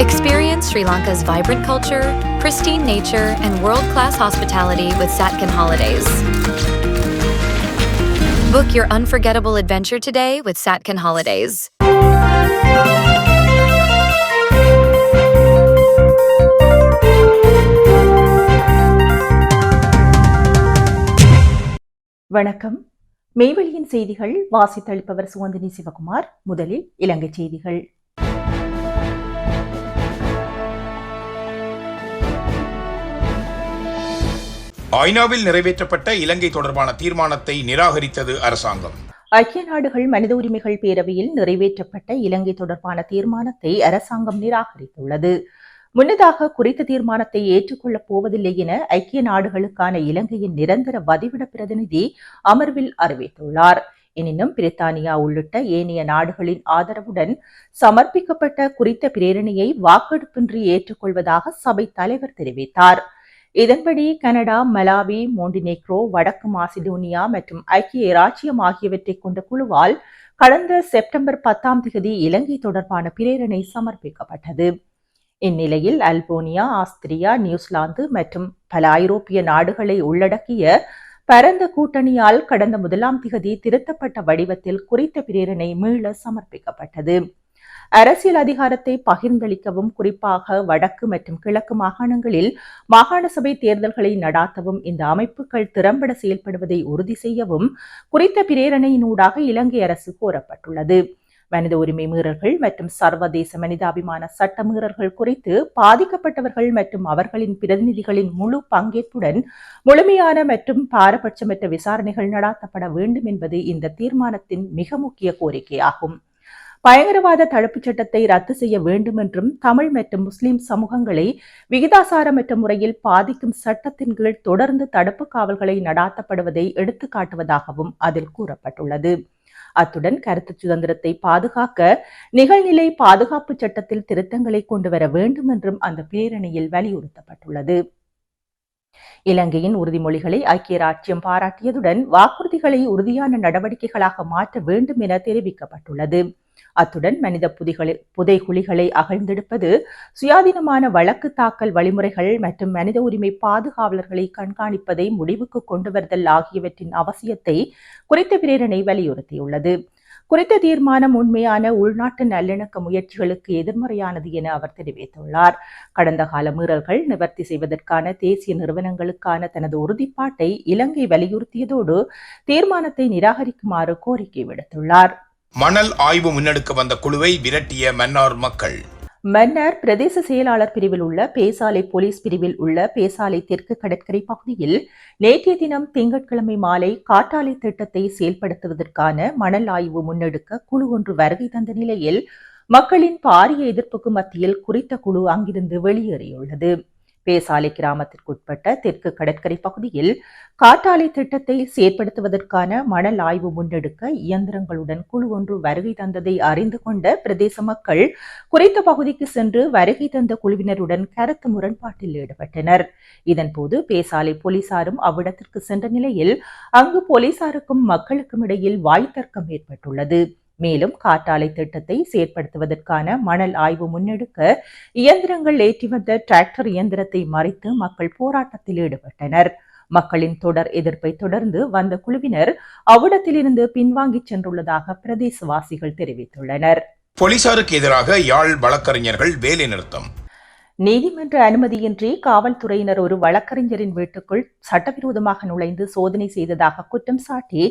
Experience Sri Lanka's vibrant culture, pristine nature, and world class hospitality with Satkin Holidays. Book your unforgettable adventure today with Satkin Holidays. வணக்கம் மெய்வெளியின் செய்திகள் வாசித்தளிப்பவர் சுவந்தினி சிவகுமார் முதலில் இலங்கை செய்திகள் ஐநாவில் நிறைவேற்றப்பட்ட இலங்கை தொடர்பான தீர்மானத்தை நிராகரித்தது அரசாங்கம். ஐக்கிய நாடுகள் மனித உரிமைகள் பேரவையில் நிறைவேற்றப்பட்ட இலங்கை தொடர்பான தீர்மானத்தை அரசாங்கம் நிராகரித்துள்ளது. முன்னதாக குறித்த தீர்மானத்தை ஏற்றுக்கொள்ளப் போவதில்லை என ஐக்கிய நாடுகளுக்கான இலங்கையின் நிரந்தர வதிவிட பிரதிநிதி அமர்வில் அறிவித்துள்ளார். எனினும் பிரித்தானியா உள்ளிட்ட ஏனைய நாடுகளின் ஆதரவுடன் சமர்ப்பிக்கப்பட்ட குறித்த பிரேரணையை வாக்கெடுப்பின்றி ஏற்றுக்கொள்வதாக சபை தலைவர் தெரிவித்தார். இதன்படி கனடா மலாவி மோண்டினேக்ரோ வடக்கு மாசிடோனியா மற்றும் ஐக்கிய இராச்சியம் ஆகியவற்றை கொண்ட குழுவால் கடந்த செப்டம்பர் பத்தாம் தேதி இலங்கை தொடர்பான பிரேரணை சமர்ப்பிக்கப்பட்டது. இந்நிலையில் அல்போனியா ஆஸ்திரியா நியூசிலாந்து மற்றும் பல ஐரோப்பிய நாடுகளை உள்ளடக்கிய பரந்த கூட்டணியால் கடந்த முதலாம் திகதி திருத்தப்பட்ட வடிவத்தில் குறித்த பிரேரணை மீள சமர்ப்பிக்கப்பட்டது. அரசியல் அதிகாரத்தை பகிர்ந்தளிக்கவும் குறிப்பாக வடக்கு மற்றும் கிழக்கு மாகாணங்களில் மாகாண சபை தேர்தல்களை நடாத்தவும் இந்த அமைப்புகள் திறம்பட செயல்படுவதை உறுதி செய்யவும் குறித்த பிரேரணையினூடாக இலங்கை அரசு கோரப்பட்டுள்ளது. மனித உரிமை மீறல்கள் மற்றும் சர்வதேச மனிதாபிமான சட்ட மீறல்கள் குறித்து பாதிக்கப்பட்டவர்கள் மற்றும் அவர்களின் பிரதிநிதிகளின் முழு பங்கேற்புடன் முழுமையான மற்றும் பாரபட்சமற்ற விசாரணைகள் நடாத்தப்பட வேண்டும் என்பது இந்த தீர்மானத்தின் மிக முக்கிய கோரிக்கையாகும். பயங்கரவாத தடுப்புச் சட்டத்தை ரத்து செய்ய வேண்டும் என்றும் தமிழ் மற்றும் முஸ்லிம் சமூகங்களை விகிதாசாரமற்ற முறையில் பாதிக்கும் சட்டத்தின் கீழ் தொடர்ந்து தடுப்பு காவல்களை நடாத்தப்படுவதை எடுத்துக்காட்டுவதாகவும் அதில் கூறப்பட்டுள்ளது. அத்துடன் கருத்து சுதந்திரத்தை பாதுகாக்க நிகழ்நிலை பாதுகாப்பு சட்டத்தில் திருத்தங்களை கொண்டு வர வேண்டும் என்றும் அந்த பேரணியில் வலியுறுத்தப்பட்டுள்ளது. இலங்கையின் உறுதிமொழிகளை ஐக்கிய ராஜ்யம் பாராட்டியதுடன் வாக்குறுதிகளை உறுதியான நடவடிக்கைகளாக மாற்ற வேண்டும் என தெரிவிக்கப்பட்டுள்ளது. அத்துடன் மனித புதிகளை புதைகுழிகளை அகழ்ந்தெடுப்பது சுயாதீனமான வழக்கு தாக்கல் வழிமுறைகள் மற்றும் மனித உரிமை பாதுகாவலர்களை கண்காணிப்பதை முடிவுக்கு கொண்டுவருதல் ஆகியவற்றின் அவசியத்தை குறித்த பிரேரணை வலியுறுத்தியுள்ளது. குறித்த தீர்மானம் உண்மையான உள்நாட்டு நல்லிணக்க முயற்சிகளுக்கு எதிர்மறையானது என அவர் தெரிவித்துள்ளார். கடந்த கால மீறல்கள் நிவர்த்தி செய்வதற்கான தேசிய நிறுவனங்களுக்கான தனது உறுதிப்பாட்டை இலங்கை வலியுறுத்தியதோடு தீர்மானத்தை நிராகரிக்குமாறு கோரிக்கை விடுத்துள்ளார். மணல் ஆய்வு முன்னெடுக்க வந்த குழுவை விரட்டிய மன்னார் மக்கள். மன்னார் பிரதேச செயலாளர் பிரிவில் உள்ள பேசாலை போலீஸ் பிரிவில் உள்ள பேசாலை தெற்கு கடற்கரை பகுதியில் நேற்றைய தினம் திங்கட்கிழமை மாலை காட்டாலை திட்டத்தை செயல்படுத்துவதற்கான மணல் ஆய்வு முன்னெடுக்க குழு ஒன்று வருகை தந்த நிலையில் மக்களின் பாரிய எதிர்ப்புக்கு மத்தியில் குறித்த குழு அங்கிருந்து வெளியேறியுள்ளது. பேசாலை கிராமத்திற்குட்பட்ட தெற்கு கடற்கரை பகுதியில் காட்டாலை திட்டத்தை செயற்படுத்துவதற்கான மணல் ஆய்வு முன்னெடுக்க இயந்திரங்களுடன் குழு ஒன்று வருகை தந்ததை அறிந்து கொண்ட பிரதேச மக்கள் குறித்த பகுதிக்கு சென்று வருகை தந்த குழுவினருடன் கருத்து முரண்பாட்டில் ஈடுபட்டனர். இதன்போது பேசாலை போலீசாரும் அவ்விடத்திற்கு சென்ற நிலையில் அங்கு போலீசாருக்கும் மக்களுக்கும் இடையில் வாய்த்தர்க்கம் ஏற்பட்டுள்ளது. மேலும் காற்றாலை திட்டத்தை செயற்படுத்துவதற்கான மணல் ஆய்வு முன்னெடுக்க இயந்திரங்கள் ஏற்றி வந்த டிராக்டர் இயந்திரத்தை மறைத்து மக்கள் போராட்டத்தில் ஈடுபட்டனர். மக்களின் தொடர் எதிர்ப்பை தொடர்ந்து வந்த குழுவினர் அவ்விடத்திலிருந்து பின்வாங்கிச் சென்றுள்ளதாக பிரதேசவாசிகள் தெரிவித்துள்ளனர். போலீசாருக்கு எதிராக யாழ் வழக்கறிஞர்கள் வேலை நிறுத்தம் நீதிமன்ற அனுமதியின்றி காவல்துறையினர் ஒரு வழக்கறிஞரின் வீட்டுக்குள் சட்டவிரோதமாக நுழைந்து சோதனை செய்ததாக குற்றம் சாட்டி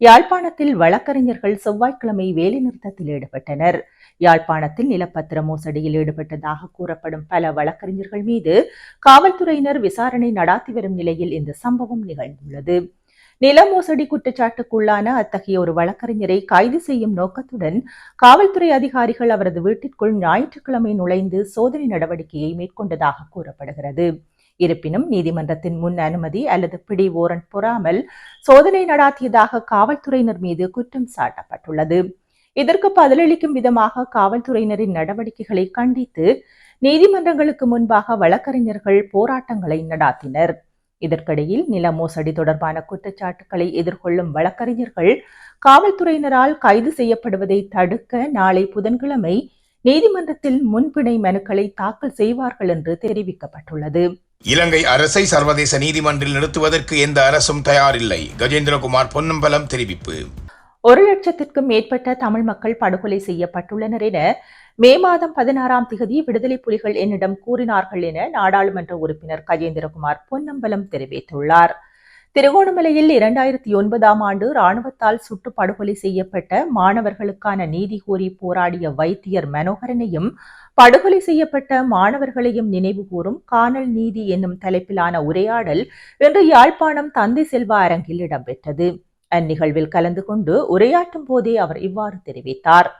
யாழ்ப்பாணத்தில் வழக்கறிஞர்கள் செவ்வாய்க்கிழமை வேலைநிறுத்தத்தில் ஈடுபட்டனர். யாழ்ப்பாணத்தில் நிலப்பத்திர மோசடியில் ஈடுபட்டதாக கூறப்படும் பல வழக்கறிஞர்கள் மீது காவல்துறையினர் விசாரணை நடாத்தி வரும் நிலையில் இந்த சம்பவம் நிகழ்ந்துள்ளது. நில மோசடி குற்றச்சாட்டுக்குள்ளான அத்தகைய ஒரு வழக்கறிஞரை கைது செய்யும் நோக்கத்துடன் காவல்துறை அதிகாரிகள் அவரது வீட்டிற்குள் ஞாயிற்றுக்கிழமை நுழைந்து சோதனை நடவடிக்கையை மேற்கொண்டதாக கூறப்படுகிறது. இருப்பினும் நீதிமன்றத்தின் முன் அனுமதி அல்லது பிடி ஓரண்ட் பொறாமல் சோதனை நடாத்தியதாக காவல்துறையினர் மீது குற்றம் சாட்டப்பட்டுள்ளது. இதற்கு பதிலளிக்கும் விதமாக காவல்துறையினரின் நடவடிக்கைகளை கண்டித்து நீதிமன்றங்களுக்கு முன்பாக வழக்கறிஞர்கள் போராட்டங்களை நடாத்தினர். இதற்கிடையில் நில மோசடி தொடர்பான குற்றச்சாட்டுகளை எதிர்கொள்ளும் வழக்கறிஞர்கள் காவல்துறையினரால் கைது செய்யப்படுவதை தடுக்க நாளை புதன்கிழமை நீதிமன்றத்தில் முன்பிணை மனுக்களை தாக்கல் செய்வார்கள் என்று தெரிவிக்கப்பட்டுள்ளது. இலங்கை அரசை சர்வதேச நீதிமன்றில் நிறுத்துவதற்கு எந்த அரசும் தயாரில்லை. கஜேந்திரகுமார் பொன்னம்பலம் தெரிவிப்பு. ஒரு லட்சத்திற்கும் மேற்பட்ட தமிழ் மக்கள் படுகொலை செய்யப்பட்டுள்ளனர் என மே மாதம் பதினாறாம் திகதி விடுதலை புலிகள் என்னிடம் கூறினார்கள் என நாடாளுமன்ற உறுப்பினர் கஜேந்திரகுமார் பொன்னம்பலம் தெரிவித்துள்ளார். திருகோணமலையில் இரண்டாயிரத்தி ஒன்பதாம் ஆண்டு ராணுவத்தால் சுட்டு படுகொலை செய்யப்பட்ட மாணவர்களுக்கான நீதி கோரி போராடிய வைத்தியர் மனோகரனையும் படுகொலை செய்யப்பட்ட மாணவர்களையும் நினைவுகூரும் காணல் நீதி என்னும் தலைப்பிலான உரையாடல் இன்று யாழ்ப்பாணம் தந்தை செல்வா அரங்கில் இடம்பெற்றது. அந்நிகழ்வில் கலந்து கொண்டு உரையாற்றும் போதே அவர் இவ்வாறு தெரிவித்தார்.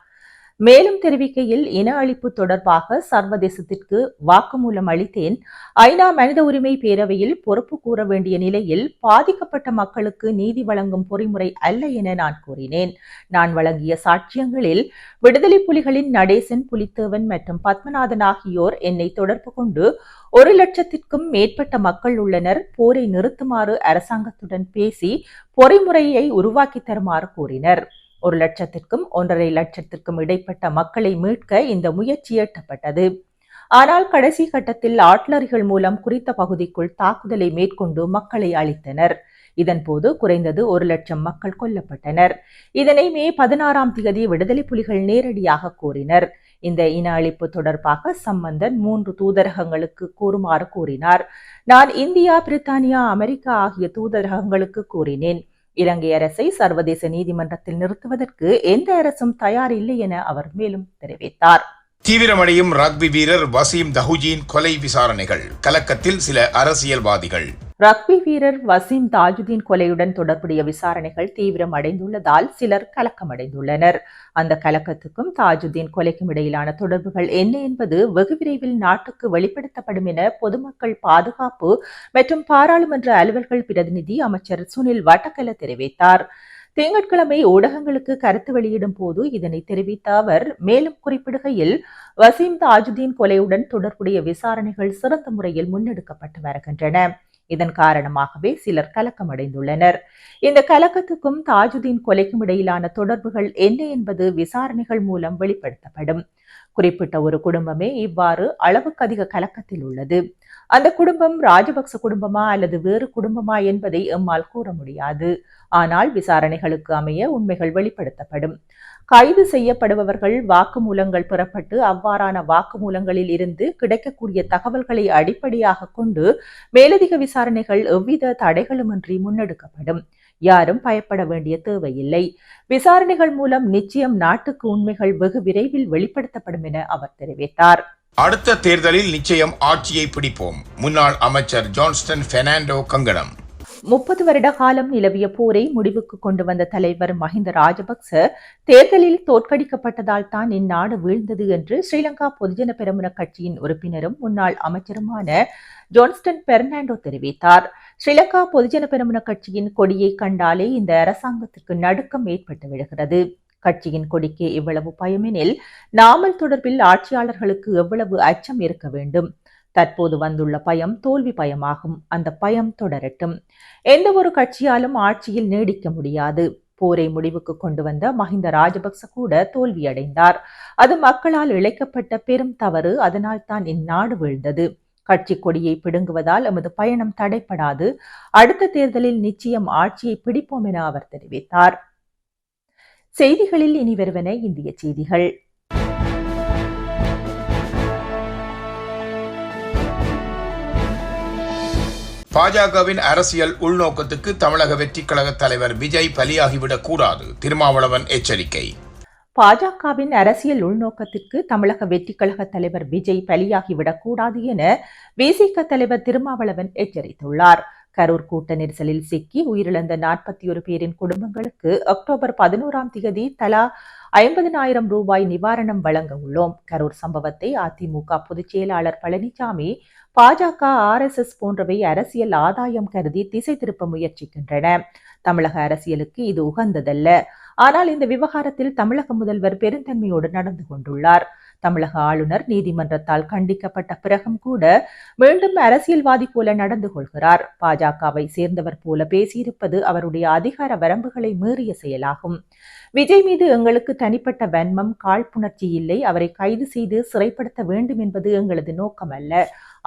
மேலும் தெரிவிக்கையில் இன அழிப்பு தொடர்பாக சர்வதேசத்திற்கு வாக்குமூலம் அளித்தேன். ஐநா மனித உரிமை பேரவையில் பொறுப்பு கூற வேண்டிய நிலையில் பாதிக்கப்பட்ட மக்களுக்கு நீதி வழங்கும் பொறிமுறை அல்ல என நான் கூறினேன். நான் வழங்கிய சாட்சியங்களில் விடுதலை புலிகளின் நடேசன் புலித்தேவன் மற்றும் பத்மநாதன் ஆகியோர் என்னை தொடர்பு கொண்டு ஒரு லட்சத்திற்கும் மேற்பட்ட மக்கள் உள்ளனர். போரை நிறுத்துமாறு அரசாங்கத்துடன் பேசி பொறிமுறையை உருவாக்கி தருமாறு கூறினர். ஒரு லட்சத்திற்கும் ஒன்றரை லட்சத்திற்கும் இடைப்பட்ட மக்களை மீட்க இந்த முயற்சி எட்டப்பட்டது ஆனால் கடைசி கட்டத்தில் ஆட்லரிகள் மூலம் குறித்த பகுதிக்குள் தாக்குதலை மேற்கொண்டு மக்களை அழித்தனர். இதன்போது குறைந்தது ஒரு லட்சம் மக்கள் கொல்லப்பட்டனர். இதனை மே பதினாறாம் திகதி விடுதலை புலிகள் நேரடியாக கூறினர் இந்த இன அழிப்பு தொடர்பாக சம்பந்தன் மூன்று தூதரகங்களுக்கு கூறுமாறு கூறினார். நான் இந்தியா பிரித்தானியா அமெரிக்கா ஆகிய தூதரகங்களுக்கு கூறினேன். இலங்கை அரசை சர்வதேச நீதிமன்றத்தில் நிறுத்துவதற்கு எந்த அரசும் தயார் இல்லை என அவர் மேலும் தெரிவித்தார். தீவிரமடையும் ரக்பி வீரர் வசீம் தஹுஜின் கொலை விசாரணைகள். கலக்கத்தில் சில அரசியல்வாதிகள். ரக்பி வீரர் வசீம் தாஜுதீன் கொலையுடன் தொடர்புடைய விசாரணைகள் தீவிரம் அடைந்துள்ளதால் சிலர் கலக்கமடைந்துள்ளனர். அந்த கலக்கத்துக்கும் தாஜுதீன் கொலைக்கும் இடையிலான தொடர்புகள் என்ன என்பது வெகு விரைவில் நாட்டுக்கு வெளிப்படுத்தப்படும் என பொதுமக்கள் பாதுகாப்பு மற்றும் பாராளுமன்ற அலுவல்கள் பிரதிநிதி அமைச்சர் சுனில் வட்டக்கல தெரிவித்தார். திங்கட்கிழமை ஊடகங்களுக்கு கருத்து வெளியிடும் போது இதனை தெரிவித்த அவர் மேலும் குறிப்பிடுகையில் வசீம் தாஜுதீன் கொலையுடன் தொடர்புடைய விசாரணைகள் சிறந்த முறையில் முன்னெடுக்கப்பட்டு வருகின்றன. இதன் காரணமாகவே சிலர் கலக்கம் அடைந்துள்ளனர் இந்த கலக்கத்துக்கும் தாஜுதீன் கொலைக்கும் இடையிலான தொடர்புகள் என்ன என்பது விசாரணைகள் மூலம் வெளிப்படுத்தப்படும். குறிப்பிட்ட ஒரு குடும்பமே இவ்வாறு அளவுக்கு அதிக கலக்கத்தில் உள்ளது. அந்த குடும்பம் ராஜபக்ச குடும்பமா அல்லது வேறு குடும்பமா என்பதை எம்மால் கூற முடியாது. ஆனால் விசாரணைகளுக்கு அமைய உண்மைகள் வெளிப்படுத்தப்படும். கைது செய்யப்படுபவர்கள் வாக்குமூலங்கள் பெறப்பட்டு அவ்வாறான வாக்குமூலங்களில் இருந்து கிடைக்கக்கூடிய தகவல்களை அடிப்படையாக கொண்டு மேலதிக விசாரணைகள் எவ்வித தடைகளுமின்றி முன்னெடுக்கப்படும். யாரும் பயப்பட வேண்டிய தேவையில்லை. விசாரணைகள் மூலம் நிச்சயம் நாட்டுக்கு உண்மைகள் வெகு விரைவில் வெளிப்படுத்தப்படும் என அவர் தெரிவித்தார். அடுத்த தேர்தலில் நிச்சயம் ஆட்சியை பிடிப்போம். முன்னாள் அமைச்சர் ஜான்ஸ்டன் பெர்னாண்டோ கங்கணம். முப்பது வருட காலம் நிலவிய போரை முடிவுக்கு கொண்டு வந்த தலைவர் மஹிந்த ராஜபக்ச தேர்தலில் தோற்கடிக்கப்பட்டதால் தான் இந்நாடு வீழ்ந்தது என்று ஸ்ரீலங்கா பொதுஜன பெருமுன கட்சியின் உறுப்பினரும் முன்னாள் அமைச்சருமான ஜான்ஸ்டன் பெர்னாண்டோ தெரிவித்தார். ஸ்ரீலங்கா பொதுஜன பெருமுன கட்சியின் கொடியை கண்டாலே இந்த அரசாங்கத்திற்கு நடுக்கம் ஏற்பட்டு விடுகிறது கட்சியின் கொடிக்கு இவ்வளவு பயமெனில் நாமல் தொடர்பில் ஆட்சியாளர்களுக்கு எவ்வளவு அச்சம் இருக்க வேண்டும்? தற்போது வந்துள்ள பயம் தோல்வி பயமாகும். அந்த பயம் தொடரட்டும். எந்த ஒரு கட்சியாலும் ஆட்சியில் நீடிக்க முடியாது. போரை முடிவுக்கு கொண்டு வந்த மஹிந்த ராஜபக்ச கூட தோல்வியடைந்தார். அது மக்களால் இழைக்கப்பட்ட பெரும் தவறு. அதனால் தான் இந்நாடு வீழ்ந்தது. கட்சி கொடியை பிடுங்குவதால் எமது பயணம் தடைப்படாது. அடுத்த தேர்தலில் நிச்சயம் ஆட்சியை பிடிப்போம் என அவர் தெரிவித்தார். செய்திகளில் இனி வருவன இந்திய செய்திகள். பாஜகவின் அரசியல் உள்நோக்கத்துக்கு தமிழக வெற்றிக் கழக தலைவர் விஜய் பலியாகிவிடக் கூடாது திருமாவளவன் எச்சரிக்கை. பாஜகவின் அரசியல் உள்நோக்கத்திற்கு தமிழக வெற்றிக் கழக தலைவர் விஜய் பலியாகிவிடக் கூடாது என விசிக தலைவர் திருமாவளவன் எச்சரித்துள்ளார். கரூர் கூட்ட நெரிசலில் சிக்கி உயிரிழந்த நாற்பத்தி ஒரு பேரின் குடும்பங்களுக்கு அக்டோபர் பதினோராம் திகதி தலா ஐம்பதனாயிரம் ரூபாய் நிவாரணம் வழங்க உள்ளோம். கரூர் சம்பவத்தை அதிமுக பொதுச் செயலாளர் பழனிசாமி பாஜக ஆர்எஸ்எஸ் போன்றவை அரசியல் ஆதாயம் கருதி திசை திருப்ப முயற்சிக்கின்றன. தமிழக அரசியலுக்கு இது உகந்ததல்ல. ஆனால் இந்த விவகாரத்தில் தமிழக முதல்வர் பெருந்தன்மையோடு நடந்து கொண்டுள்ளார். தமிழக ஆளுநர் நீதிமன்றத்தால் கண்டிக்கப்பட்ட பிறகும் கூட மீண்டும் அரசியல்வாதி போல நடந்து கொள்கிறார். பாஜகவை சேர்ந்தவர் போல பேசியிருப்பது அவருடைய அதிகார வரம்புகளை மீறிய செயலாகும். விஜய் மீது எங்களுக்கு தனிப்பட்ட வன்மம் காழ்ப்புணர்ச்சி இல்லை. அவரை கைது செய்து சிறைப்படுத்த வேண்டும் என்பது எங்களது நோக்கம் அல்ல.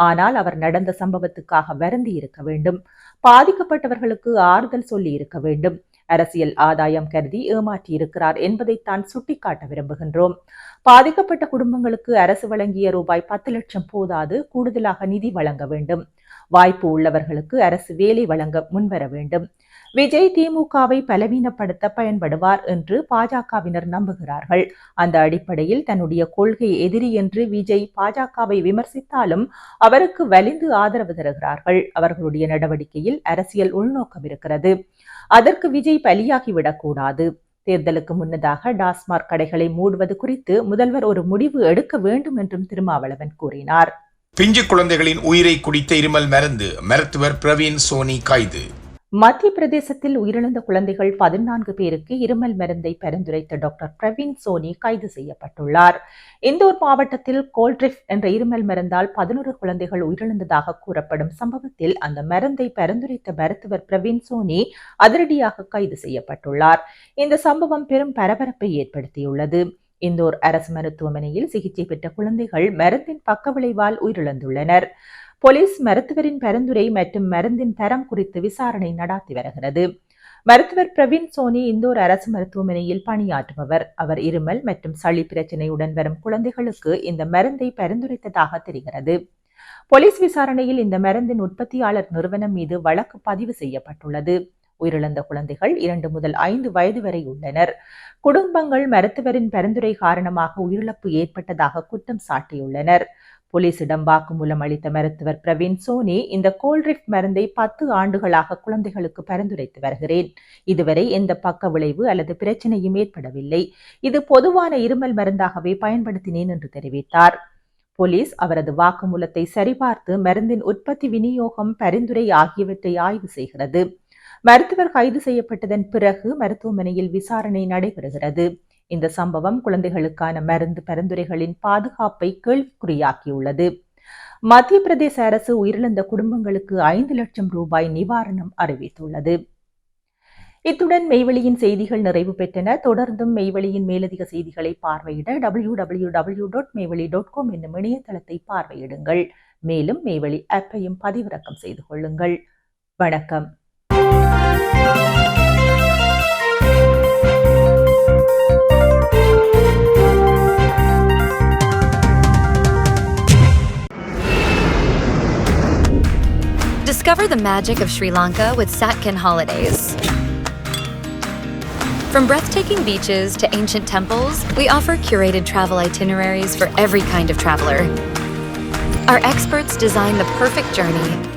ஆனால் அவர் நடந்த சம்பவத்துக்காக வருந்தி இருக்க வேண்டும். பாதிக்கப்பட்டவர்களுக்கு ஆறுதல் சொல்லி இருக்க வேண்டும். அரசியல் ஆதாயம் கருதி ஏமாற்றியிருக்கிறார் என்பதைத்தான் சுட்டிக்காட்ட விரும்புகின்றோம். பாதிக்கப்பட்ட குடும்பங்களுக்கு அரசு வழங்கிய ரூபாய் பத்து லட்சம் போதாது கூடுதலாக நிதி வழங்க வேண்டும். வாய்ப்பு உள்ளவர்களுக்கு அரசு வேலை வழங்க முன்வர வேண்டும். விஜய் திமுகவை பலவீனப்படுத்த பயன்படுவார் என்று பாஜகவினர் நம்புகிறார்கள். அந்த அடிப்படையில் தன்னுடைய கொள்கை எதிரி என்று விஜய் பாஜகவை விமர்சித்தாலும் அவருக்கு வலிந்து ஆதரவு தருகிறார்கள். அவர்களுடைய நடவடிக்கையில் அரசியல் உள்நோக்கம் இருக்கிறது. அதற்கு விஜய் பலியாகிவிடக்கூடாது தேர்தலுக்கு முன்னதாக டாஸ்மாக் கடைகளை மூடுவது குறித்து முதல்வர் ஒரு முடிவு எடுக்க வேண்டும் என்றும் திருமாவளவன் கூறினார். பிஞ்சு குழந்தைகளின் உயிரை குடித்த இருமல் மருந்து மருத்துவர் பிரவீன் சோனி கைது. மத்திய பிரதேசத்தில் உயிரிழந்த குழந்தைகள் பதினான்கு பேருக்கு இருமல் மருந்தை பரிந்துரைத்த டாக்டர் பிரவீன் சோனி கைது செய்யப்பட்டுள்ளார். இந்தூர் மாவட்டத்தில் கோல்ட்ரிஃப் என்ற இருமல் மருந்தால் பதினோரு குழந்தைகள் உயிரிழந்ததாக கூறப்படும் சம்பவத்தில் அந்த மருந்தை பரிந்துரைத்த மருத்துவர் பிரவீன் சோனி அதிரடியாக கைது செய்யப்பட்டுள்ளார். இந்த சம்பவம் பெரும் பரபரப்பை ஏற்படுத்தியுள்ளது. இந்தோர் அரசு மருத்துவமனையில் சிகிச்சை பெற்ற குழந்தைகள் மருந்தின் பக்கவிளைவால் உயிரிழந்துள்ளனர். போலீஸ் மருத்துவரின் பரிந்துரை மற்றும் மருந்தின் தரம் குறித்து விசாரணை நடாத்தி வருகிறது. மருத்துவர் பிரவீன் சோனி இந்தோர் அரசு மருத்துவமனையில் பணியாற்றுபவர். அவர் இருமல் மற்றும் சளி பிரச்சனையுடன் வரும் குழந்தைகளுக்கு இந்த மருந்தை பரிந்துரைத்ததாக தெரிகிறது. போலீஸ் விசாரணையில் இந்த மருந்தின் உற்பத்தியாளர் நிறுவனம் மீது வழக்கு பதிவு செய்யப்பட்டுள்ளது. உயிரிழந்த குழந்தைகள் இரண்டு முதல் ஐந்து வயது வரை உள்ளனர். குடும்பங்கள் மருத்துவரின் பரிந்துரை காரணமாக உயிரிழப்பு ஏற்பட்டதாக குற்றம் சாட்டியுள்ளனர். போலீசிடம் வாக்குமூலம் அளித்த மருத்துவர் பிரவீன் சோனி இந்த கோல்ட்ரிஃப் மருந்தை பத்து ஆண்டுகளாக குழந்தைகளுக்கு பரிந்துரைத்து வருகிறேன். இதுவரை எந்த பக்க விளைவு அல்லது பிரச்சனையும் ஏற்படவில்லை. இது பொதுவான இருமல் மருந்தாகவே பயன்படுத்தினேன் என்று தெரிவித்தார். போலீஸ் அவரது வாக்குமூலத்தை சரிபார்த்து மருந்தின் உற்பத்தி விநியோகம் பரிந்துரை ஆகியவற்றை ஆய்வு செய்கிறது. மருத்துவர் கைது செய்யப்பட்டதன் பிறகு மருத்துவமனையில் விசாரணை நடைபெறுகிறது. இந்த சம்பவம் குழந்தைகளுக்கான மருந்து பரிந்துரைகளின் பாதுகாப்பை கேள்விக்குறியாக்கியுள்ளது. மத்திய பிரதேச அரசு உயிரிழந்த குடும்பங்களுக்கு ஐந்து லட்சம் ரூபாய் நிவாரணம் அறிவித்துள்ளது. இத்துடன் மெய்வெளியின் செய்திகள் நிறைவு பெற்றன. தொடர்ந்தும் மெய்வெளியின் மேலதிக செய்திகளை பார்வையிட W W W dot Meiveli dot com என்னும் இணையதளத்தை பார்வையிடுங்கள். மேலும் மெய்வெளி ஆப்பையும் பதிவிறக்கம் செய்து கொள்ளுங்கள். வணக்கம். Discover the magic of Sri Lanka with Satkin Holidays. From breathtaking beaches to ancient temples, we offer curated travel itineraries for every kind of traveler. Our experts design the perfect journey,